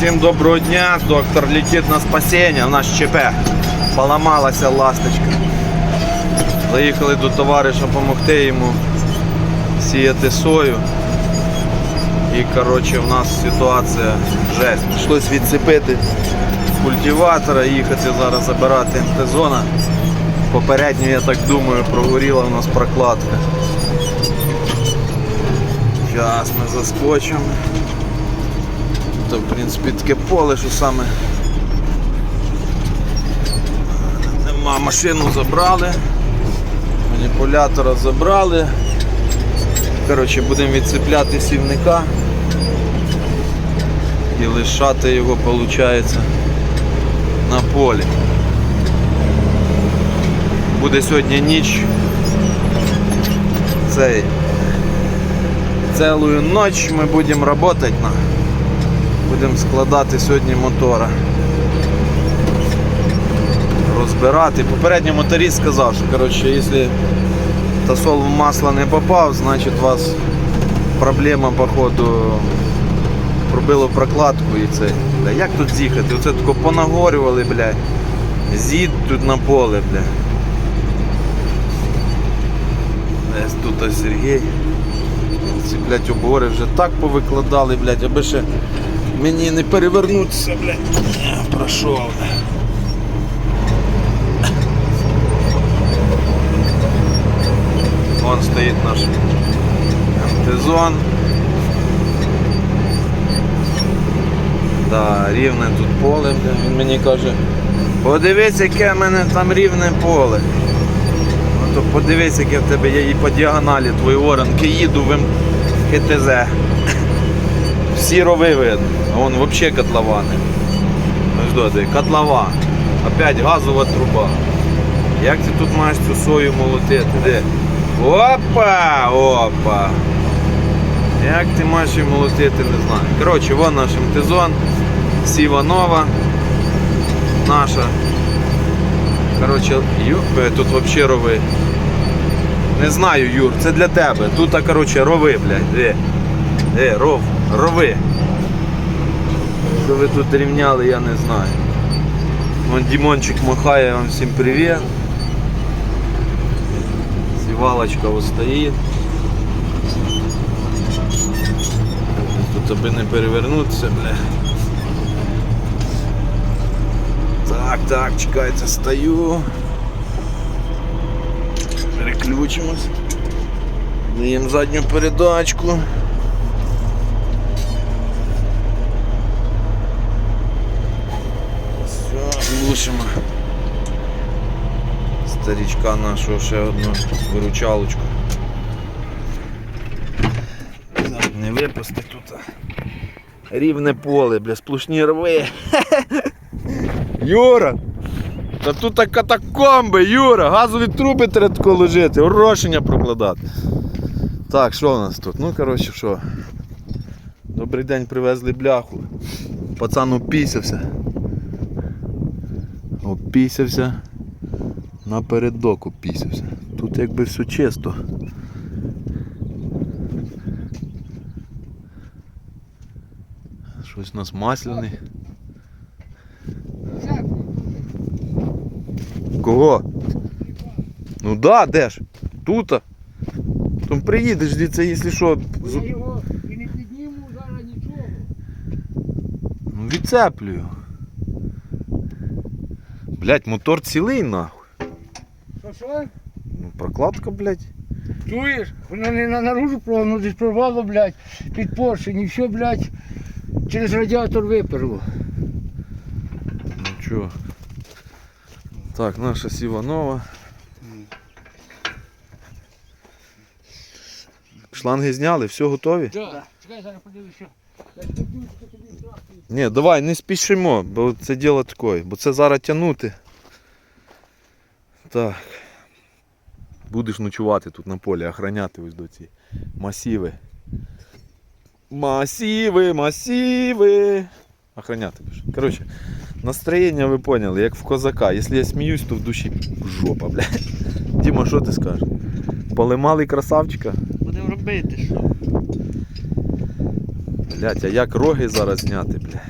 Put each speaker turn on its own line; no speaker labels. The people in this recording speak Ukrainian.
Всім доброго дня, доктор летить на спасіння, у нас ЧП. Поламалася ласточка. Заїхали до товариша допомогти йому сіяти сою. І коротше в нас ситуація жесть. Прийшлось відцепити з культиватора, їхати зараз забирати МТ-зона. Попередньо, я так думаю, прогоріла у нас прокладка. Зараз ми заскочимо. То, в принципі, таке поле, що саме. Нема машину забрали. Маніпулятора забрали. Коротше, будемо відцепляти сівника і лишати його, виходить, на полі. Буде сьогодні ніч. Цей. Целую ночь ми будемо працювати на. Будемо складати сьогодні мотора. Розбирати. Попередньо моторист сказав, що коротше, якщо тосол в масло не попав, значить у вас проблема походу пробило прокладку і це. Бля, як тут з'їхати? Оце тако понагорювали, бля. З'їдь тут на поле, бля. Десь тут ось Сергій. Ці, блядь, обори вже так повикладали, блядь, аби ще мені не перевернутися, блядь. Я Пройшов. Вон стоїть наш МТ-зон. Да, рівне тут поле, він мені каже, подивись, яке в мене там рівне поле. Ну, то подивись, яке в тебе є і по діагоналі твої оранки їду в ХТЗ. Всі рови видно. А вон взагалі котловани. Ну що ти, котлова. Опять газова труба. Як ти тут маєш цю сою молотити? Де? Опа! Опа! Як ти маєш її молотити, не знаю. Коротше, вон наш МТЗон, Сіва Нова. Наша. Коротше, юпе, тут взагалі рови. Не знаю, Юр, це для тебе. Тут, коротше, рови, блядь. Де? Де, ров, рови. Що ви тут рівняли, я не знаю. Вон Дімончик махає вам всім привіт. Сівалочка ось стоїть. Тут аби не перевернутися, бля. Так, так, чекайте, стою. Переключимось. Даємо задню передачку. Все. Старічка нашого ще одну виручалочку. Не випусти тут. Рівне поле, бля, сплошні рви. Юра! Та тут катакомби, Юра! Газові труби треба тако ложити, орошення прокладати. Так, що у нас тут? Ну, коротше, що? Добрий день привезли бляху. Пацан упісявся. Опісявся. Напередок опісявся. Тут якби все чисто. Щось у нас масляний. Кого? Ну да, де ж? Тута. Там приїдеш звідси, якщо що.
Я його і не підніму зараз нічого.
Ну відцеплюю. Блять, мотор цілий нахуй.
Що що?
Ну прокладка, блять.
Чуєш? Воно не на наружу воно десь прорвало, блядь, під поршень і все, блядь, через радіатор виперло.
Ну чого. Так, наша Сіванова. Шланги зняли, все готові?
Так. Чекай, зараз подивися.
Ні, давай, не спішимо, бо це діло таке, бо це зараз тягнути. Так. Будеш ночувати тут на полі, охороняти ось до ці масіви. Масіви, масіви. Охороняти будеш. Коротше, настроєння ви поняли, як в козака. Якщо я сміюсь, то в душі жопа, блядь. Діма, що ти скажеш? Полимали красавчика?
Будемо робити, що?
Блять, а як роги зараз зняти, бля?